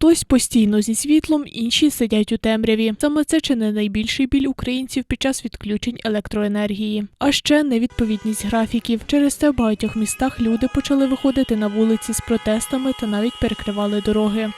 Хтось постійно зі світлом, інші сидять у темряві. Саме це чи не найбільший біль українців під час відключень електроенергії. А ще невідповідність графіків. Через це в багатьох містах люди почали виходити на вулиці з протестами та навіть перекривали дороги.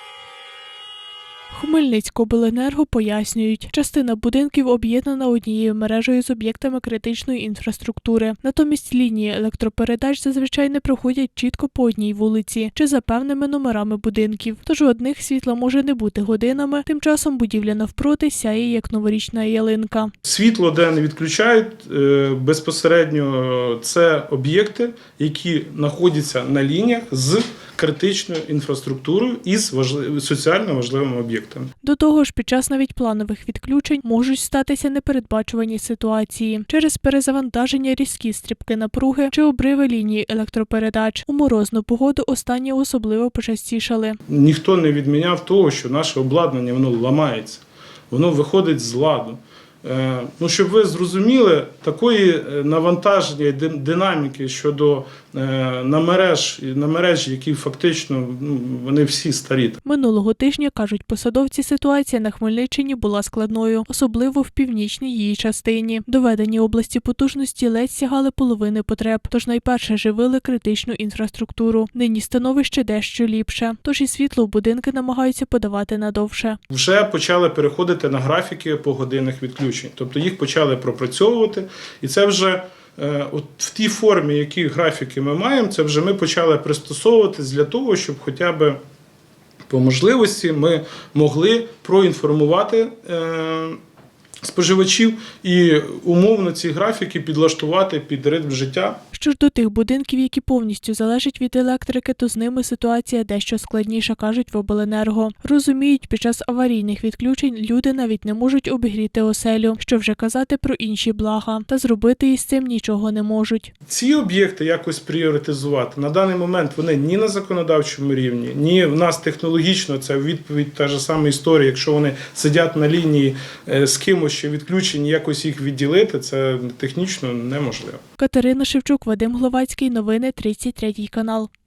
Хмельницькобленерго пояснюють, частина будинків об'єднана однією мережею з об'єктами критичної інфраструктури. Натомість лінії електропередач зазвичай не проходять чітко по одній вулиці чи за певними номерами будинків. Тож у одних світла може не бути годинами. Тим часом будівля навпроти сяє як новорічна ялинка. Світло, де не відключають е, безпосередньо це об'єкти, які знаходяться на лініях з критичною інфраструктурою і з важли- соціально важливими об'єктами. До того ж, під час навіть планових відключень можуть статися непередбачувані ситуації через перезавантаження різкі стрибки напруги чи обриви лінії електропередач. У морозну погоду останні особливо почастішали. Ніхто не відміняв того, що наше обладнання воно ламається, воно виходить з ладу. Е, Ну, щоб ви зрозуміли, такої е, навантаження і динаміки щодо е, на мереж, на мережі, які фактично ну, вони всі старі. Минулого тижня кажуть посадовці, ситуація на Хмельниччині була складною, особливо в північній її частині. Доведені області потужності ледь сягали половини потреб, тож найперше живили критичну інфраструктуру. Нині становище дещо ліпше, тож і світло в будинки намагаються подавати надовше. вже почали переходити на графіки погодинних відключень. Тобто їх почали пропрацьовувати, і це вже е, от в тій формі, які графіки ми маємо, це вже ми почали пристосовуватись для того, щоб хоча б по можливості ми могли проінформувати. е, Споживачів і умовно ці графіки підлаштувати під ритм життя Що ж до тих будинків, які повністю залежать від електрики, то з ними ситуація дещо складніша, кажуть в обленерго. Розуміють, під час аварійних відключень люди навіть не можуть обігріти оселю, що вже казати про інші блага, та зробити із цим нічого не можуть. ці об'єкти якось пріоритизувати на даний момент вони ні на законодавчому рівні, ні в нас технологічно це відповідь та ж сама історія. Якщо вони сидять на лінії е, з кимось ще відключені, якось їх відділити, це технічно неможливо. Катерина Шевчук, Вадим Гловацький, новини 33 канал.